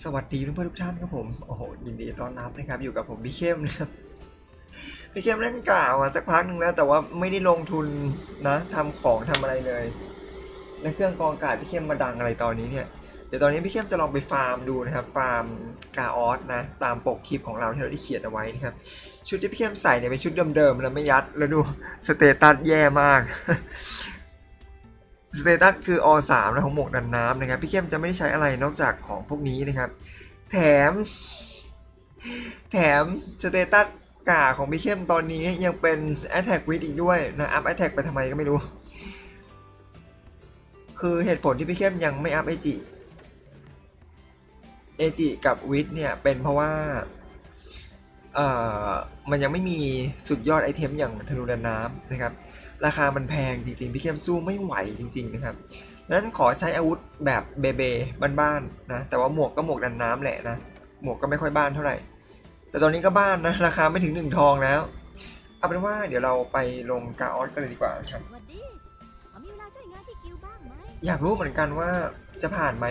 สวัสดีเพื่อนๆทุกท่านครับผม โอ้โห ยินดีต้อนรับนะครับ อยู่กับผมพี่เข้มนะครับ พี่เข้มเล่นกล่าวมาสักพักหนึ่งแล้ว แต่ว่าไม่ได้ลงทุนนะทำของทำอะไรเลยและเครื่องกรองกาศพี่เข้มมาดังอะไรตอนนี้เนี่ย เดี๋ยวตอนนี้พี่เข้มจะลองไปฟาร์มดูนะครับ ฟาร์มกาออสนะ ตามปกคลิปของเราที่เราได้เขียนเอาไว้นะครับ ชุดที่พี่เข้มใส่เนี่ยเป็นชุดเดิมๆแล้วไม่ยัด แล้วดูสเตตัสแย่มาก สเตตัสคืออ3นะของหมวกดันน้ำนะครับ พี่เข้มจะไม่ใช้อะไรนอกจากของพวกนี้นะครับ แถม แถมสเตตัสกาของพี่เข้มตอนนี้ยังเป็น Attack with อีกด้วยนะ อัพ Attack ไปทำไมก็ไม่รู้ คือเหตุผลที่พี่เข้มยังไม่อัพเอจิเอจิกับวิทเนี่ย เป็นเพราะว่าเอ่อมันยังไม่มีสุดยอดไอเทมอย่างธนูดันน้ำนะครับ ราคามันแพงจริงๆ พี่เข้มสู้ไม่ไหวจริง ๆ นะครับดังนั้นขอใช้อาวุธแบบเบเบบ้านๆนะ แต่ว่าหมวกก็หมวกดันน้ำแหละนะ หมวกก็ไม่ค่อยบ้านเท่าไหร่ แต่ตอนนี้ก็บ้านนะ ราคาไม่ถึงหนึ่งทองแล้ว เอาเป็นว่าเดี๋ยวเราไปลงกาออสกันเลยดีกว่าครับสวัสดีพอมีเวลาช่วยงานที่กิวบ้างไหมอยากรู้เหมือนกันว่าจะผ่านไหม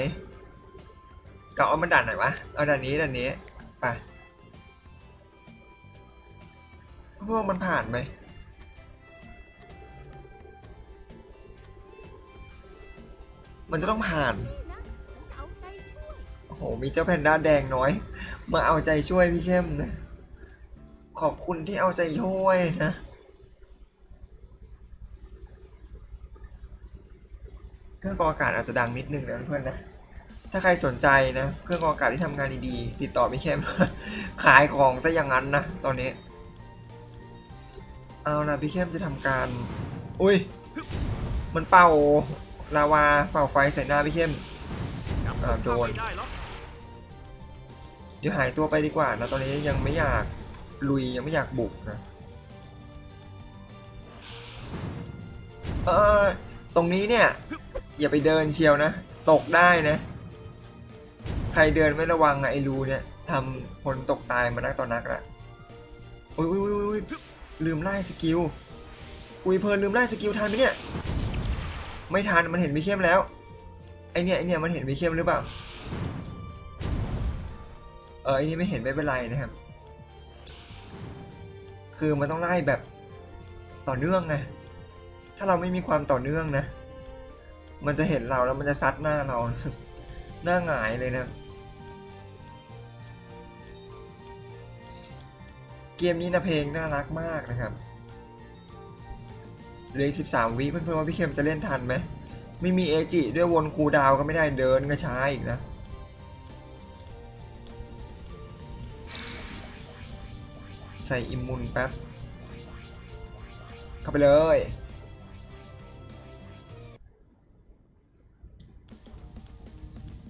กาออสมันด่านไหนวะ เอาด่านนี้ด่านนี้ ไปพวกมันผ่านไหม มันจะต้องผ่าน โอ้โห มีเจ้าแพนด้าแดงน้อย มาเอาใจช่วยพี่เข้มนะ ขอบคุณที่เอาใจช่วยนะเครื่องกรองอากาศอาจจะดังนิดนึงนะเพื่อนนะ ถ้าใครสนใจนะ เครื่องกรองอากาศที่ทำงานดีๆ ติดต่อพี่เข้ม ขายของซะอย่างนั้นนะ ตอนนี้ เอานะพี่เข้มจะทำการ อุ้ย มันเป่า ลาวาเป่าไฟใส่หน้าพี่เข้มอ่าโดนไม่ได้หรอกเดี๋ยวหายตัวไปดีกว่านะตอนนี้ยังไม่อยากลุยยังไม่อยากบุกนะเออตรงนี้เนี่ย อย่าไปเดินเชียวนะ ตกได้นะ ใครเดินไม่ระวังอะไอ้รูเนี่ยทำคนตกตายมานักต่อนักละอุ้ยอุ้ยอุ้ยอุ้ยลืมไล่สกิลกุยเพลินลืมไล่สกิลทันไหมเนี่ย ไม่ทันมันเห็นมีเข้มแล้วไอเนี่ยไอเนี่ยมันเห็นมีเข้มหรือเปล่าเออไอนนี้ไม่เห็นไม่เป็นไรนะครับ คือมันต้องไล่แบบต่อเนื่องไงถ้าเราไม่มีความต่อเนื่องนะ มันจะเห็นเราแล้วมันจะซัดหน้าเราหน้าหงายเลยนะเกมนี้นะเพลงน่ารักมากนะครับ เหลืออีก13วิเพื่อนๆว่าพี่เข้มจะเล่นทันไหมไม่มีเอจิด้วยวนคูลดาวน์ก็ไม่ได้เดินก็ช้าอีกนะใส่อิมมูนแป๊บเข้าไปเลย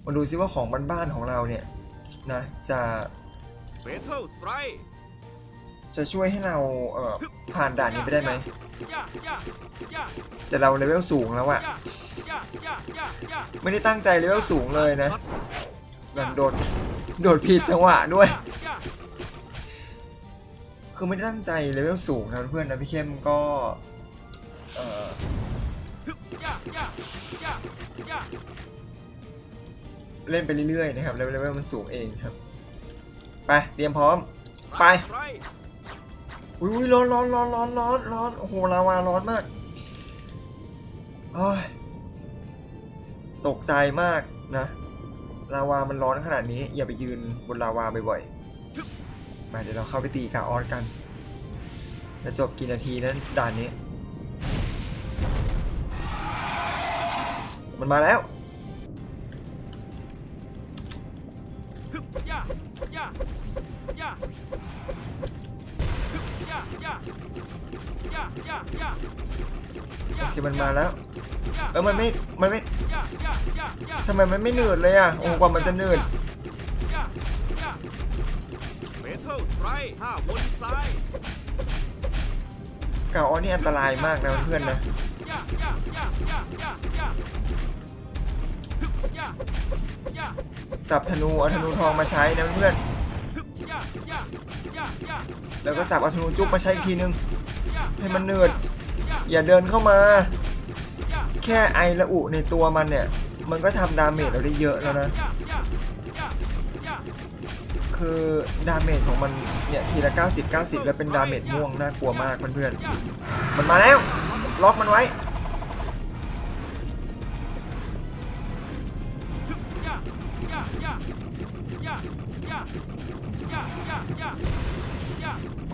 มาดูซิว่าของบ้านๆของเราเนี่ยนะจะเบเทิลสไตรจะช่วยให้เราเอ่อผ่านด่านนี้ไปได้ไหมย่าย่าย่า แต่เราเลเวลสูงแล้วอะไม่ได้ตั้งใจเลเวลสูงเลยนะดันโดดโดดผิดจังหวะด้วย คือไม่ได้ตั้งใจเลเวลสูงนะเพื่อนนะพี่เข้มก็เออเล่นไปเรื่อยๆนะครับเลเวลมันสูงเองครับ ไป เตรียมพร้อม ไป อุ้ยร้อนร้อนร้อนร้อนร้อนร้อนโอ้โหลาวาร้อนมากตกใจมากนะลาวามันร้อนขนาดนี้ อย่าไปยืนบนลาวาบ่อยๆมาเดี๋ยวเราเข้าไปตีกาออนกันจะจบกี่นาทีนั้นด่านนี้ มันมาแล้ว โอเคมันมาแล้ว เออมันไม่ มันไม่ทำไมมันไม่เนืดเลยอะ โอ้กว่ามันจะเนืดเมทัาวกาออนี่อันตรายมากนะเพื่อนนะสับธนูเอาธนูทองมาใช้นะเพื่อน แล้วก็สับอาธนูจุ๊บมาใช้อีกทีนึงย่าให้มันหนืดอย่าเดินเข้ามา แค่ไอละอุในตัวมันเนี่ย มันก็ทำดาเมจเราได้เยอะแล้วนะ คือดาเมจของมันเนี่ยทีละ 90 90 แล้วเป็นดาเมจม่วงน่ากลัวมากเพื่อนๆมันมาแล้ว ล็อกมันไว้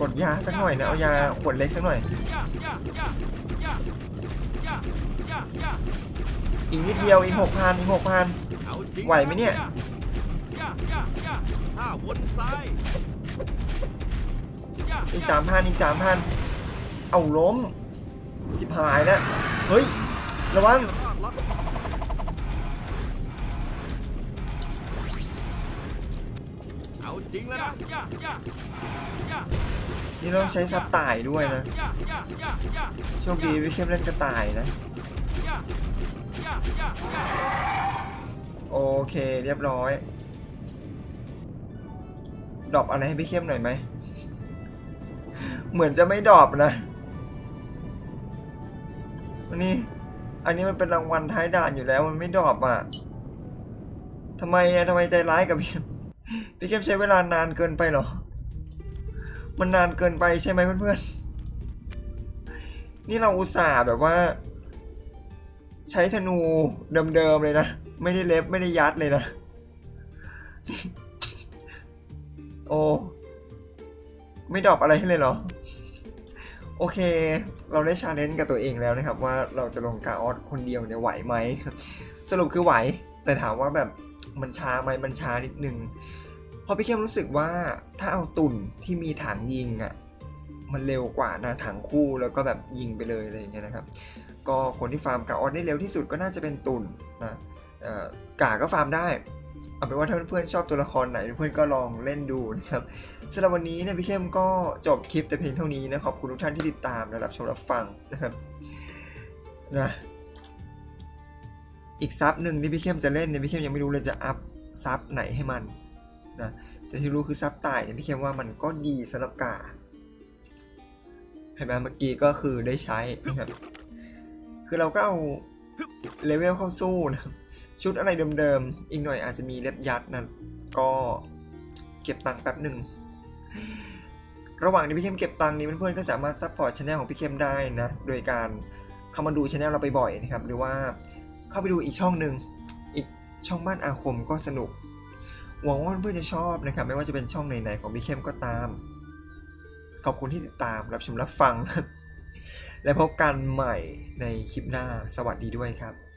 กดยาสักหน่อยนะเอายาขวดเล็กสักหน่อย อีกนิดเดียวอีกหกพันอีกหกพันไหวไหมเนี่ยห้าวนซ้ายอีกสามพันอีกสามพันเอาล้มสิบหายแล้วเฮ้ยระวัง จริงแล้วนะนี่เราต้องใช้ซับต่ายด้วยนะ โชคดีพี่เข้มเล่นกระต่ายนะ โอเคเรียบร้อย ดรอปอะไรให้พี่เข้มหน่อยไหม เหมือนจะไม่ดรอปนะอันนี้ อันนี้มันเป็นรางวัลท้ายด่านอยู่แล้วมันไม่ดรอปอะทำไมอะทำไมใจร้ายกับพี่เข้ม พี่เข้มใช้เวลานานเกินไปเหรอ มันนานเกินไปใช่ไหมเพื่อนๆ นี่เราอุตส่าห์แบบว่า ใช้ธนูเดิมๆเลยนะ ไม่ได้เล็บไม่ได้ยัดเลยนะ โอ้ไม่ดรอปอะไรให้เลยเหรอ โอเค เราได้ชาเลนจ์กับตัวเองแล้วนะครับ ว่าเราจะลงกาออสคนเดียวเนี่ยไหวไหม สรุปคือไหว แต่ถามว่าแบบ มันช้าไหมมันช้านิดนึงเพราะพี่เข้มรู้สึกว่าถ้าเอาตุ่นที่มีถังยิงอะ่ะมันเร็วกว่านะถังคู่แล้วก็แบบยิงไปเลยอะไรอย่างเงี้ยนะครับ ก็คนที่ฟาร์มกาออสได้เร็วที่สุดก็น่าจะเป็นตุ่นนะกาก็ฟาร์มได้เอาเป็นว่าถ้าเพื่อนๆชอบตัวละครไหนเพื่อนก็ลองเล่นดูนะครับสำหรับวันนี้เนี่ยพี่เข้มก็จบคลิปแต่เพียงเท่านี้นะขอบคุณทุกท่านที่ติดตามและรับชมรับฟังนะครับนะ อีกซับหนึ่งที่พี่เข้มจะเล่นเนี่ยพี่เข้มยังไม่รู้เลยจะอัพซับไหนให้มันนะแต่ที่รู้คือซับตายเนี่ยพี่เข้มว่ามันก็ดีสำหรับกาเห็นไหมเมื่อกี้ก็คือได้ใช้นะครับคือเราก็เอาเลเวลเข้าสู้นะครับชุดอะไรเดิมๆ อีกหน่อยอาจจะมีเล็บยัดนะก็เก็บตังค์แป๊บหนึ่ง ระหว่างที่พี่เข้มเก็บตังค์นี้เพื่อนๆก็สามารถซัพพอร์ตช anel ของพี่เข้มได้นะ โดยการเข้ามาดูช anel เราไปบ่อยนะครับ หรือว่า เข้าไปดูอีกช่องหนึ่งอีกช่องบ้านอาคมก็สนุก หวังว่าเพื่อนจะชอบนะครับ ไม่ว่าจะเป็นช่องไหนๆของพี่เข้มก็ตาม ขอบคุณที่ติดตามรับชมรับฟัง และพบกันใหม่ในคลิปหน้าสวัสดีด้วยครับ